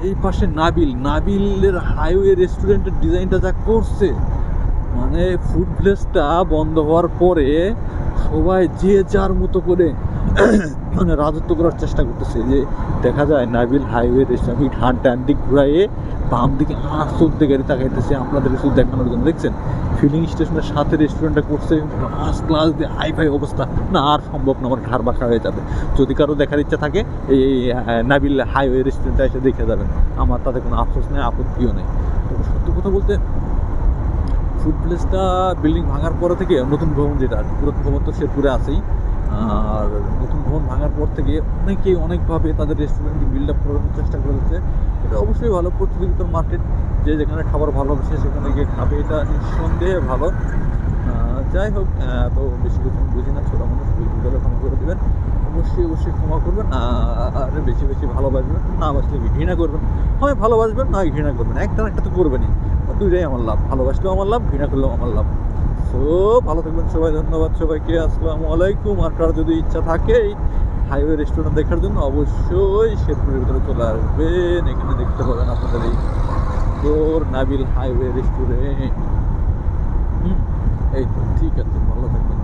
এই পাশে নাবিল, নাবিলের হাইওয়ে রেস্টুরেন্টের ডিজাইনটা যা করছে মানে ফুড প্লেসটা বন্ধ হওয়ার পরে সবাই যে যার মতো করে মানে রাজত্ব করার চেষ্টা করতেছে। যে দেখা যায় নাবিল হাইওয়ে রেস্টুরেন্ট দিক ঘুরাইয়ে বাম দিকে দিকে গাড়ি তাকাইতেছে আপনাদের শুধু দেখানোর জন্য। দেখছেন? ফিলিং স্টেশনের সাথে রেস্টুরেন্টটা করছে ফার্স্ট ক্লাস দিয়ে হাই ফাই অবস্থা। না আর সম্ভব না আমার ঘাড় বাঁকা হয়ে যাবে। যদি কারও দেখার ইচ্ছা থাকে এই নাবিল হাইওয়ে রেস্টুরেন্টটা এসে দেখে যাবেন। আমার তাতে কোনো আফসোস নেই আপত্তিও নেই। তবে সত্যি কথা বলতে ফুড প্লেসটা বিল্ডিং ভাঙার পরে থেকে নতুন ভবন যেটা কি, পুরাতন ভবন তো শেরপুরে আছেই। আর নতুন ভবন ভাঙার পর থেকে অনেকেই অনেকভাবে তাদের রেস্টুরেন্টকে বিল্ড আপ করার চেষ্টা করেছে। এটা অবশ্যই ভালো। প্রতিযোগিতার মার্কেট যে যেখানে খাবার ভালোবাসে সেখানে গিয়ে খাবে। এটা নিঃসন্দেহে ভালো। যাই হোক তো বেশি কিছু বুঝি না, ছোটো মানুষ ভিডিওটা ক্ষমা করে দেবেন। অবশ্যই অবশ্যই ক্ষমা করবেন। আর বেশি বেশি ভালোবাসবেন, না বাসলে ঘৃণা করবেন। হয় ভালোবাসবেন না ঘৃণা করবেন। একটা না একটা তো করবেনই। দুইটাই আমার লাভ। ভালোবাসলেও আমার লাভ, ঘৃণা করলেও আমার লাভ। সো ভালো থাকবেন সবাই, ধন্যবাদ সবাইকে। আসসালামু আলাইকুম। আর যদি ইচ্ছা থাকে হাইওয়ে রেস্টুরেন্ট দেখার জন্য অবশ্যই শেরপুরের ভিতরে চলে আসবেন। এখানে দেখতে পাবেন আপনাদের এই তোর নাবিল হাইওয়ে রেস্টুরেন্ট এই তো, ঠিক আছে, ভালো থাকবেন।